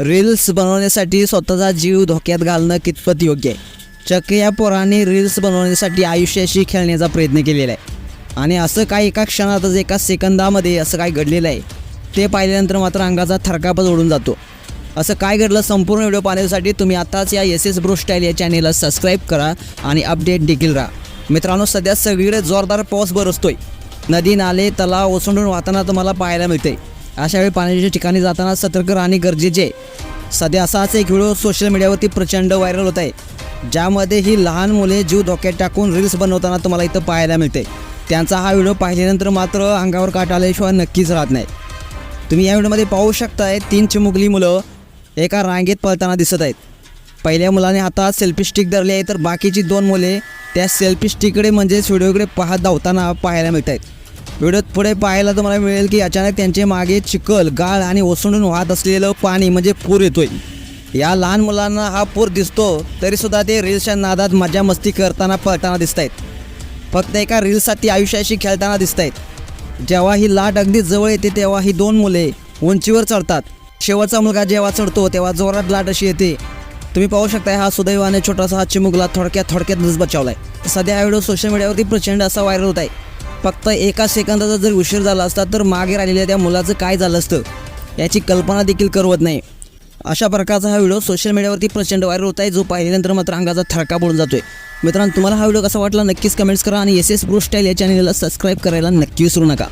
Reels बनवण्यासाठी स्वतःचा जीव धोक्यात घालणं कितपत योग्य आहे? चक्क या पोराने रील्स बनवण्यासाठी आयुष्याशी खेळण्याचा प्रयत्न केलेला आहे. आणि असं काय एका क्षणातच एका सेकंदामध्ये असं काय घडलेलं आहे ते पाहिल्यानंतर मात्र अंगाचा थरकापच ओढून जातो. असं काय घडलं संपूर्ण व्हिडिओ पाहण्यासाठी तुम्ही आताच या एस एस ब्रो स्टाईल या चॅनेलला सबस्क्राईब करा आणि अपडेट देखील राहा. मित्रांनो सध्या सगळीकडे जोरदार पाऊस बरसतोय. नदी नाले तलाव ओसंडून वाहताना तुम्हाला पाहायला मिळते अशा वेळी पाण्याच्या ठिकाणी जाताना सतर्क राहणे गरजेचे आहे. सध्या असाच एक व्हिडिओ सोशल मीडियावरती प्रचंड व्हायरल होत आहे. ज्यामध्ये ही लहान मुले जीव धोक्यात टाकून रील्स बनवताना तुम्हाला इथं पाहायला मिळते. त्यांचा हा व्हिडिओ पाहिल्यानंतर मात्र अंगावर काट आल्याशिवाय नक्कीच राहत नाही. तुम्ही या व्हिडिओमध्ये पाहू शकताय तीन चिमुकली मुलं एका रांगेत पळताना दिसत आहेत. पहिल्या मुलाने हातात सेल्फी स्टिक धरली आहे तर बाकीची दोन मुले त्या सेल्फी स्टिककडे म्हणजेच व्हिडिओकडे पाहत धावताना पाहायला मिळत आहेत व्हिडिओत पुढे पाहायला तुम्हाला मिळेल की अचानक त्यांचे मागे चिखल गाळ आणि ओसंडून वाहत असलेलं पाणी म्हणजे पूर येतोय. या लहान मुलांना हा पूर दिसतो तरीसुद्धा ते रील्सच्या नादात मजा मस्ती करताना पळताना दिसत आहेत फक्त एका रील्ससाठी आयुष्याशी खेळताना दिसत आहेत जेव्हा ही लाट अगदी जवळ येते तेव्हा ही दोन मुले उंचीवर चढतात. शेवटचा मुलगा जेव्हा चढतो तेव्हा जोरात लाट अशी येते. तुम्ही पाहू शकता हा सुदैवाने छोटासा हा चिमुकला थोडक्यात थोडक्यात बचावला बचावलाय. सध्या हा व्हिडिओ सोशल मीडियावरती प्रचंड असा व्हायरल होत आहे. फक्त एका सेकंदाचा जर उशीर झाला असता तर मागे राहिलेल्या त्या मुलाचं काय झालं असतं याची कल्पना देखील करवत नाही. अशा प्रकारचा हा व्हिडिओ सोशल मीडियावरती प्रचंड व्हायरल होत आहे जो पाहिल्यानंतर मात्र अंगाचा थरका पडून जातोय. मित्रांनो तुम्हाला हा व्हिडिओ कसा वाटला नक्कीच कमेंट्स करा आणि एस एस ब्रो स्टाईल या चॅनलला सबस्क्राईब करायला नक्की विसरू नका.